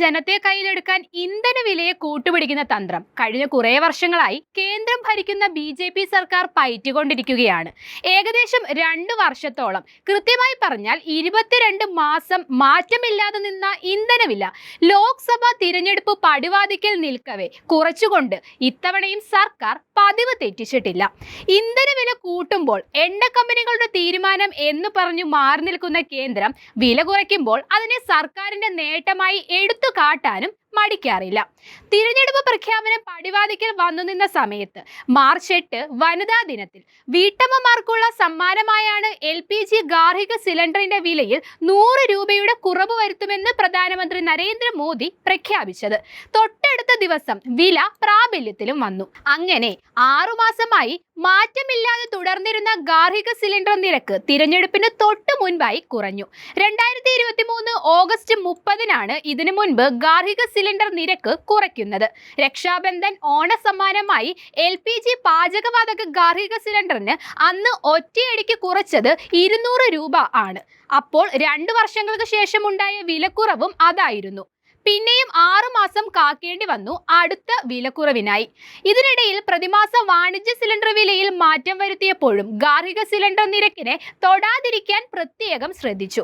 ജനത്തെ കയ്യിലെടുക്കാൻ ഇന്ധന വിലയെ കൂട്ടുപിടിക്കുന്ന തന്ത്രം. കഴിഞ്ഞ കുറേ വർഷങ്ങളായി കേന്ദ്രം ഭരിക്കുന്ന ബി ജെ പി സർക്കാർ പയറ്റിക്കൊണ്ടിരിക്കുകയാണ്. ഏകദേശം രണ്ട് വർഷത്തോളം. കൃത്യമായി പറഞ്ഞാൽ ഇരുപത്തിരണ്ട് മാസം മാറ്റമില്ലാതെ നിന്ന ഇന്ധനവില ലോക്സഭാ തിരഞ്ഞെടുപ്പ് പടിവാതിക്കൽ നിൽക്കവേ കുറച്ചുകൊണ്ട് ഇത്തവണയും സർക്കാർ പതിവ് തെറ്റിച്ചിട്ടില്ല. ഇന്ധനവില കൂട്ടുമ്പോൾ എണ്ണ കമ്പനികളുടെ തീരുമാനം എന്ന് പറഞ്ഞു മാറി നിൽക്കുന്ന കേന്ദ്രം വില കുറയ്ക്കുമ്പോൾ അതിനെ സർക്കാരിന്റെ നേട്ടമായി എടുത്തു കാട്ടാനും മടിക്കാറില്ല. തിരഞ്ഞെടുപ്പ് പ്രഖ്യാപനം പടിവാതിക്കൽ വന്നു നിന്ന സമയത്ത് മാർച്ച് എട്ട് വനിതാ ദിനത്തിൽ വീട്ടമ്മമാർക്കുള്ള സമ്മാനമായാണ് എൽ പി ജി ഗാർഹിക സിലിണ്ടറിന്റെ വിലയിൽ നൂറ് രൂപയുടെ കുറവ് വരുത്തുമെന്ന് പ്രധാനമന്ത്രി നരേന്ദ്രമോദി പ്രഖ്യാപിച്ചത്. തൊട്ടടുത്ത ദിവസം വില പ്രാബല്യത്തിലും വന്നു. അങ്ങനെ ആറുമാസമായി മാറ്റമില്ലാതെ തുടർന്നിരുന്ന ഗാർഹിക സിലിണ്ടർ നിരക്ക് തിരഞ്ഞെടുപ്പിന് തൊട്ട് മുൻപായി കുറഞ്ഞു. രണ്ടായിരത്തി ഇരുപത്തി മൂന്ന് ഓഗസ്റ്റ് മുപ്പതിനാണ് ഇതിനു മുൻപ് ഗാർഹിക സിലിണ്ടർ നിരക്ക് കുറയ്ക്കുന്നത്. രക്ഷാബന്ധൻ ഓണസമ്മാനമായി എൽ പി ജി പാചകവാതക ഗാർഹിക സിലിണ്ടറിന് അന്ന് ഒറ്റയടിക്ക് കുറച്ചത് ഇരുന്നൂറ് രൂപ ആണ്. അപ്പോൾ രണ്ടു വർഷങ്ങൾക്ക് ശേഷമുണ്ടായ വിലക്കുറവും അതായിരുന്നു. പിന്നെയും ആറുമാസം കാക്കേണ്ടി വന്നു. അടുത്ത വിലക്കുറവിനായി. ഇതിനിടയിൽ പ്രതിമാസ വാണിജ്യ സിലിണ്ടർ വിലയിൽ മാറ്റം വരുത്തിയപ്പോഴും ഗാർഹിക സിലിണ്ടർ നിരക്കിനെ തൊടാതിരിക്കാൻ പ്രത്യേകം ശ്രദ്ധിച്ചു.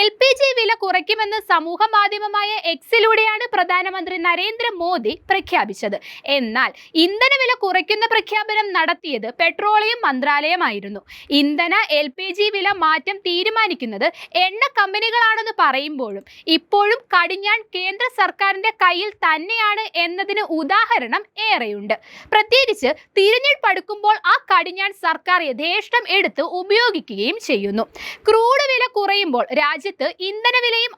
എൽ പി ജി വില കുറയ്ക്കുമെന്ന് സമൂഹ മാധ്യമമായ എക്സിലൂടെയാണ് പ്രധാനമന്ത്രി നരേന്ദ്രമോദി പ്രഖ്യാപിച്ചത്. എന്നാൽ ഇന്ധന വില കുറയ്ക്കുന്ന പ്രഖ്യാപനം നടത്തിയത് പെട്രോളിയം മന്ത്രാലയമായിരുന്നു. ഇന്ധന എൽ പി ജി വില മാറ്റം തീരുമാനിക്കുന്നത് എണ്ണ കമ്പനികളാണെന്ന് പറയുമ്പോഴും ഇപ്പോഴും കടിഞ്ഞാൻ കേന്ദ്ര സർക്കാരിന്റെ കയ്യിൽ തന്നെയാണ് എന്നതിന് ഉദാഹരണം ഏറെയുണ്ട്. പ്രത്യേകിച്ച് തിരഞ്ഞെടുപ്പ് അടുക്കുമ്പോൾ ആ കടിഞ്ഞാൻ സർക്കാർ യഥേഷ്ടം എടുത്ത് ഉപയോഗിക്കുകയും ചെയ്യുന്നു. ക്രൂഡ് വില കുറയുമ്പോൾ രാജ്യത്ത് ഇന്ധനവിലയും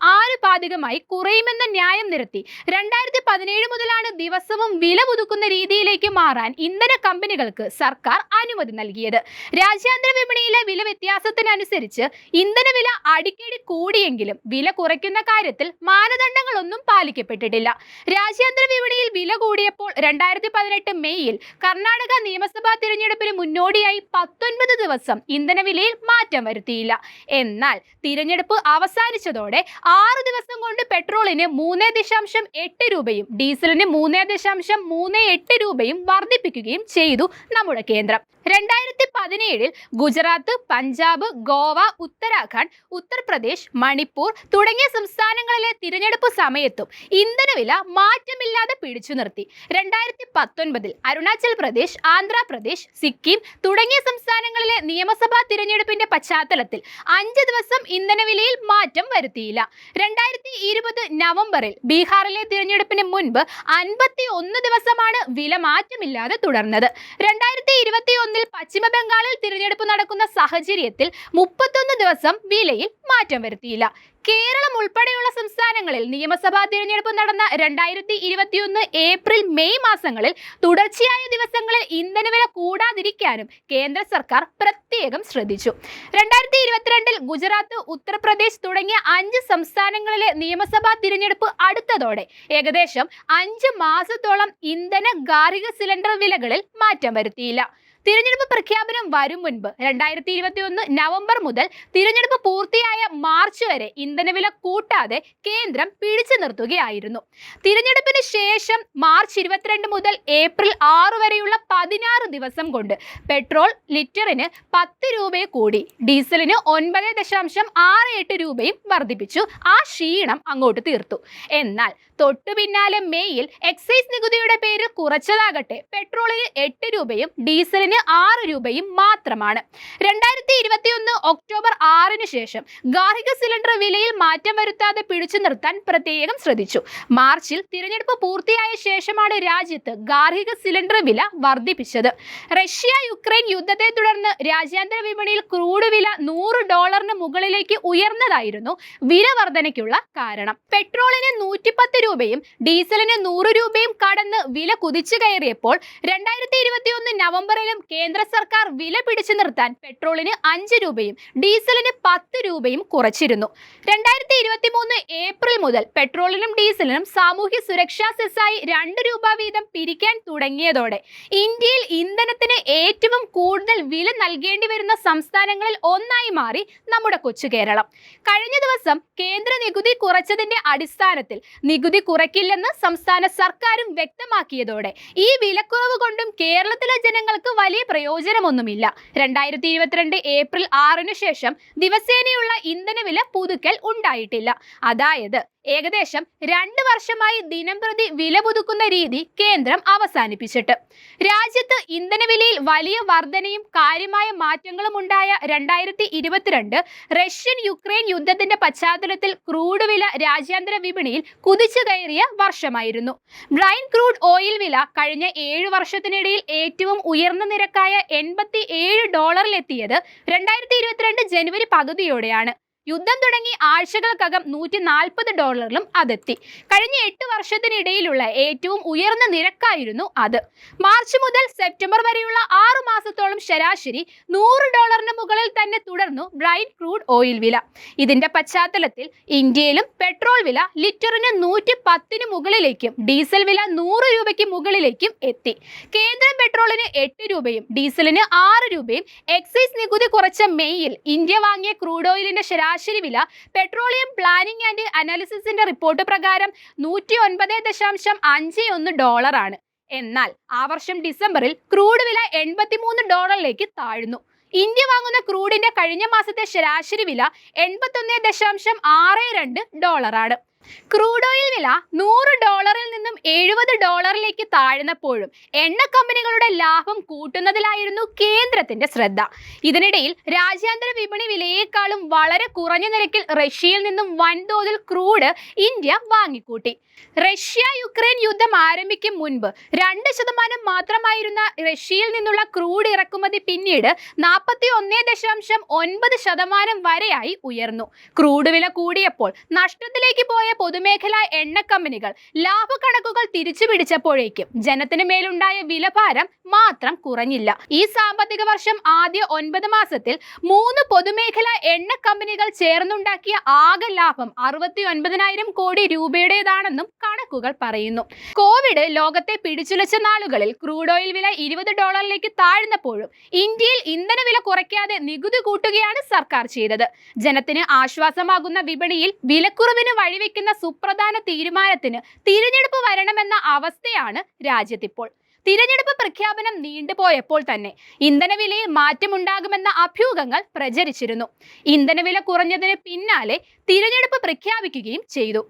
ആനുപാതികമായി കുറയുമെന്ന ന്യായം നിരത്തി. രണ്ടായിരത്തി പതിനേഴ് മുതലാണ് ദിവസവും വില പുതുക്കുന്ന രീതിയിലേക്ക് മാറാൻ ഇന്ധന കമ്പനികൾക്ക് സർക്കാർ അനുമതി നൽകിയത്. രാജ്യാന്തര വിപണിയിലെ വില വ്യത്യാസത്തിനനുസരിച്ച് ഇന്ധന വില അടിക്കടി കൂടിയെങ്കിലും വില കുറയ്ക്കുന്ന കാര്യത്തിൽ മാനദണ്ഡങ്ങളൊന്നും പാലിക്കപ്പെട്ടിട്ടില്ല. രാജ്യാന്തര വിപണിയിൽ വില കൂടിയപ്പോൾ രണ്ടായിരത്തി പതിനെട്ട് മെയ്യിൽ കർണാടക നിയമസഭാ തിരഞ്ഞെടുപ്പിന് മുന്നോടിയായി പത്തൊൻപത് ദിവസം ഇന്ധനവിലയിൽ മാറ്റം വരുത്തിയില്ല. എന്നാൽ തിരഞ്ഞെടുപ്പ് അവസാനിച്ചതോടെ ആറ് ദിവസം കൊണ്ട് പെട്രോളിന് മൂന്ന് ദശാംശം എട്ട് രൂപയും ഡീസലിന് മൂന്ന് ദശാംശം മൂന്ന് എട്ട് രൂപയും വർദ്ധിപ്പിക്കുകയും ചെയ്തു നമ്മുടെ കേന്ദ്രം. രണ്ടായിരത്തി പതിനേഴിൽ ഗുജറാത്ത് പഞ്ചാബ് ഗോവ ഉത്തരാഖണ്ഡ് ഉത്തർപ്രദേശ് മണിപ്പൂർ തുടങ്ങിയ സംസ്ഥാനങ്ങളിലെ തിരഞ്ഞെടുപ്പ് സമയത്തും ഇന്ധനവില മാറ്റമില്ലാതെ പിടിച്ചു നിർത്തി. രണ്ടായിരത്തി പത്തൊൻപതിൽ അരുണാചൽ പ്രദേശ് ആന്ധ്രാപ്രദേശ് സിക്കിം തുടങ്ങിയ സംസ്ഥാനങ്ങളിലെ നിയമസഭാ തിരഞ്ഞെടുപ്പിന്റെ പശ്ചാത്തലത്തിൽ അഞ്ച് ദിവസം ഇന്ധനവിലയിൽ മാറ്റം വരുത്തിയില്ല. രണ്ടായിരത്തി ഇരുപത് നവംബറിൽ ബീഹാറിലെ തിരഞ്ഞെടുപ്പിന് മുൻപ് അൻപത്തി ഒന്ന് ദിവസമാണ് വില മാറ്റമില്ലാതെ തുടർന്നത്. രണ്ടായിരത്തി ഇരുപത്തി ഒന്നിൽ പശ്ചിമ ബംഗാളിൽ തിരഞ്ഞെടുപ്പ് നടക്കുന്ന സാഹചര്യത്തിൽ മുപ്പത്തൊന്ന് ദിവസം വിലയിൽ മാറ്റം വരുത്തിയില്ല. കേരളം ഉൾപ്പെടെയുള്ള സംസ്ഥാനങ്ങളിൽ നിയമസഭാ തിരഞ്ഞെടുപ്പ് നടന്ന രണ്ടായിരത്തി ഇരുപത്തിയൊന്ന് ഏപ്രിൽ മെയ് മാസങ്ങളിൽ തുടർച്ചയായ ദിവസങ്ങളിൽ ഇന്ധനവില കൂടാതിരിക്കാനും കേന്ദ്ര സർക്കാർ പ്രത്യേകം ശ്രദ്ധിച്ചു. രണ്ടായിരത്തി ഇരുപത്തിരണ്ടിൽ ഗുജറാത്ത് ഉത്തർപ്രദേശ് തുടങ്ങിയ അഞ്ച് സംസ്ഥാനങ്ങളിലെ നിയമസഭാ തിരഞ്ഞെടുപ്പ് അടുത്തതോടെ ഏകദേശം അഞ്ച് മാസത്തോളം ഇന്ധന ഗാർഹിക സിലിണ്ടർ വിലകളിൽ മാറ്റം വരുത്തിയില്ല. തിരഞ്ഞെടുപ്പ് പ്രഖ്യാപനം വരും മുൻപ്. രണ്ടായിരത്തി ഇരുപത്തി ഒന്ന് നവംബർ മുതൽ തിരഞ്ഞെടുപ്പ് പൂർത്തിയായ മാർച്ച് വരെ ഇന്ധനവില കൂട്ടാതെ കേന്ദ്രം പിടിച്ചു നിർത്തുകയായിരുന്നു. തിരഞ്ഞെടുപ്പിന് ശേഷം മാർച്ച് ഇരുപത്തിരണ്ട് മുതൽ ഏപ്രിൽ ആറ് വരെയുള്ള പതിനാറ് ദിവസം കൊണ്ട് പെട്രോൾ ലിറ്ററിന് പത്ത് രൂപയെ കൂടി ഡീസലിന് ഒൻപത് ദശാംശം ആറ് എട്ട് രൂപയും വർദ്ധിപ്പിച്ചു. ആ ക്ഷീണം അങ്ങോട്ട് തീർത്തു. എന്നാൽ തൊട്ടു പിന്നാലെ മെയ്യിൽ എക്സൈസ് നികുതിയുടെ പേരിൽ കുറച്ചതാകട്ടെ പെട്രോളിന് എട്ട് രൂപയും ഡീസലിന് ആറ് രൂപയും മാത്രമാണ്. രണ്ടായിരത്തി ഇരുപത്തിയൊന്ന് ഒക്ടോബർ ആറിന് ശേഷം ഗാർഹിക സിലിണ്ടർ വിലയിൽ മാറ്റം വരുത്താതെ പിടിച്ചു നിർത്താൻ പ്രത്യേകം ശ്രദ്ധിച്ചു. മാർച്ചിൽ തിരഞ്ഞെടുപ്പ് പൂർത്തിയായ ശേഷമാണ് രാജ്യത്ത് ഗാർഹിക സിലിണ്ടർ വില വർദ്ധിപ്പിച്ചത്. റഷ്യ യുക്രൈൻ യുദ്ധത്തെ തുടർന്ന് രാജ്യാന്തര വിപണിയിൽ ക്രൂഡ് വില നൂറ് ഡോളറിന് മുകളിലേക്ക് ഉയർന്നതായിരുന്നു വില വർധനയ്ക്കുള്ള കാരണം. പെട്രോളിന് നൂറ്റിപ്പത്ത് രൂപയും ഡീസലിന് നൂറ് രൂപയും കടന്ന് വില കുതിച്ചു കയറിയപ്പോൾ രണ്ടായിരത്തി ഇരുപത്തിയൊന്ന് നവംബറിലും കേന്ദ്ര സർക്കാർ വില പിടിച്ചു നിർത്താൻ പെട്രോളിന് അഞ്ച് രൂപയും ഡീസലിന് പത്ത് രൂപയും കുറച്ചിരുന്നു. രണ്ടായിരത്തി ഇരുപത്തി മൂന്ന് ഏപ്രിൽ മുതൽ പെട്രോളിനും ഡീസലിനും സാമൂഹ്യ സുരക്ഷാ സെസ്സായി രണ്ട് രൂപ വീതം പിരിക്കാൻ തുടങ്ങിയതോടെ ഇന്ത്യയിൽ ഇന്ധനത്തിന് ഏറ്റവും കൂടുതൽ വില നൽകേണ്ടി വരുന്ന സംസ്ഥാനങ്ങളിൽ ഒന്നായി മാറി നമ്മുടെ കൊച്ചു കേരളം. കഴിഞ്ഞ ദിവസം കേന്ദ്ര നികുതി കുറച്ചതിന്റെ അടിസ്ഥാനത്തിൽ നികുതി കുറയ്ക്കില്ലെന്ന് സംസ്ഥാന സർക്കാരും വ്യക്തമാക്കിയതോടെ ഈ വിലക്കുറവ് കൊണ്ടും കേരളത്തിലെ ജനങ്ങൾക്ക് വലിയ പ്രയോജനമൊന്നുമില്ല. രണ്ടായിരത്തി ഇരുപത്തിരണ്ട് ഏപ്രിൽ ആറിന് ശേഷം ദിവസേനയുള്ള ഇന്ധനവില പുതുക്കൽ ഉണ്ടായിട്ടില്ല. അതായത് ഏകദേശം രണ്ട് വർഷമായി ദിനംപ്രതി വില പുതുക്കുന്ന രീതി കേന്ദ്രം അവസാനിപ്പിച്ചിട്ട്. രാജ്യത്ത് ഇന്ധനവിലയിൽ വലിയ വർധനയും കാര്യമായ മാറ്റങ്ങളും ഉണ്ടായ രണ്ടായിരത്തി ഇരുപത്തിരണ്ട് റഷ്യൻ യുക്രൈൻ യുദ്ധത്തിന്റെ പശ്ചാത്തലത്തിൽ ക്രൂഡ് വില രാജ്യാന്തര വിപണിയിൽ കുതിച്ചു കയറിയ വർഷമായിരുന്നു. ബ്രൈൻ ക്രൂഡ് ഓയിൽ വില കഴിഞ്ഞ ഏഴ് വർഷത്തിനിടയിൽ ഏറ്റവും ഉയർന്ന നിരക്കായ എൺപത്തി ഏഴ് ഡോളറിലെത്തിയത് രണ്ടായിരത്തി ഇരുപത്തിരണ്ട് ജനുവരി പകുതിയോടെയാണ്. യുദ്ധം തുടങ്ങി ആഴ്ചകൾക്കകം നൂറ്റി നാൽപ്പത് ഡോളറിലും അതെത്തി. കഴിഞ്ഞ എട്ട് വർഷത്തിനിടയിലുള്ള ഏറ്റവും ഉയർന്ന നിരക്കായിരുന്നു അത്. മാർച്ച് മുതൽ സെപ്റ്റംബർ വരെയുള്ള ആറു മാസത്തോളം ശരാശരി നൂറ് ഡോളറിന് മുകളിൽ തന്നെ തുടർന്നു ബ്രൈൻ ക്രൂഡ് ഓയിൽ വില. ഇതിന്റെ പശ്ചാത്തലത്തിൽ ഇന്ത്യയിലും പെട്രോൾ വില ലിറ്ററിന് നൂറ്റി പത്തിന് മുകളിലേക്കും ഡീസൽ വില നൂറ് രൂപയ്ക്ക് മുകളിലേക്കും എത്തി. കേന്ദ്രം പെട്രോളിന് എട്ട് രൂപയും ഡീസലിന് ആറ് രൂപയും. എക്സൈസ് നികുതി കുറച്ച മെയ്യിൽ ഇന്ത്യ വാങ്ങിയ ക്രൂഡ് ഓയിലിന്റെ ശരാശരി വില പെട്രോളിയം പ്ലാനിംഗ് ആൻഡ് അനാലിസിസിന്റെ റിപ്പോർട്ട് പ്രകാരം നൂറ്റി ഒൻപത് ദശാംശം അഞ്ച് ഒന്ന് ഡോളറാണ് എന്നാൽ ആ വർഷം ഡിസംബറിൽ ക്രൂഡ് വില എൺപത്തിമൂന്ന് ഡോളറിലേക്ക് താഴ്ന്നു. ഇന്ത്യ വാങ്ങുന്ന ക്രൂഡിന്റെ കഴിഞ്ഞ മാസത്തെ ശരാശരി വില എൺപത്തൊന്ന് ദശാംശം ആറ് രണ്ട് ഡോളറാണ് ക്രൂഡ് ഓയിൽ വില നൂറ് ഡോളറിൽ നിന്നും എഴുപത് ഡോളറിലേക്ക് താഴ്ന്നപ്പോഴും എണ്ണ കമ്പനികളുടെ ലാഭം കൂട്ടുന്നതിലായിരുന്നു കേന്ദ്രത്തിന്റെ ശ്രദ്ധ. ഇതിനിടയിൽ രാജ്യാന്തര വിപണി വിലയേക്കാളും വളരെ കുറഞ്ഞ നിരക്കിൽ റഷ്യയിൽ നിന്നും വൻതോതിൽ ക്രൂഡ് ഇന്ത്യ വാങ്ങിക്കൂട്ടി. റഷ്യ യുക്രൈൻ യുദ്ധം ആരംഭിക്കും മുൻപ് രണ്ട് ശതമാനം മാത്രമായിരുന്ന റഷ്യയിൽ നിന്നുള്ള ക്രൂഡ് ഇറക്കുമതി പിന്നീട് നാൽപ്പത്തി ഒന്നേ ദശാംശം ഒൻപത് ശതമാനം വരെയായി ഉയർന്നു. ക്രൂഡ് വില കൂടിയപ്പോൾ നഷ്ടത്തിലേക്ക് പോയ പൊതുമേഖലാ എണ്ണ കമ്പനികൾ ലാഭക്കണക്കുകൾ തിരിച്ചു പിടിച്ചപ്പോഴേക്കും ജനത്തിന് മേലുണ്ടായ വിലഭാരം മാത്രം കുറഞ്ഞില്ല. ഈ സാമ്പത്തിക വർഷം ആദ്യ ഒൻപത് മാസത്തിൽ മൂന്ന് പൊതുമേഖലാ എണ്ണ കമ്പനികൾ ചേർന്നുണ്ടാക്കിയ ആകെ ലാഭം അറുപത്തി ഒൻപതിനായിരം കോടി രൂപയുടേതാണെന്നും കണക്കുകൾ പറയുന്നു. കോവിഡ് ലോകത്തെ പിടിച്ചുലച്ച നാളുകളിൽ ക്രൂഡ് ഓയിൽ വില ഇരുപത് ഡോളറിലേക്ക് താഴ്ന്നപ്പോഴും ഇന്ത്യയിൽ ഇന്ധനവില കുറയ്ക്കാതെ നികുതി കൂട്ടുകയാണ് സർക്കാർ ചെയ്തത്. ജനത്തിന് ആശ്വാസമാകുന്ന വിപണിയിൽ വിലക്കുറവിന് വഴിവെക്കുന്ന സുപ്രധാന തീരുമാനത്തിന് തിരഞ്ഞെടുപ്പ് വരണമെന്ന അവസ്ഥയാണ് രാജ്യത്തിപ്പോൾ. തിരഞ്ഞെടുപ്പ് പ്രഖ്യാപനം നീണ്ടുപോയപ്പോൾ തന്നെ ഇന്ധനവിലയിൽ മാറ്റമുണ്ടാകുമെന്ന അഭ്യൂഹങ്ങൾ പ്രചരിച്ചിരുന്നു. ഇന്ധനവില കുറഞ്ഞതിന് പിന്നാലെ തിരഞ്ഞെടുപ്പ് പ്രഖ്യാപിക്കുകയും ചെയ്തു.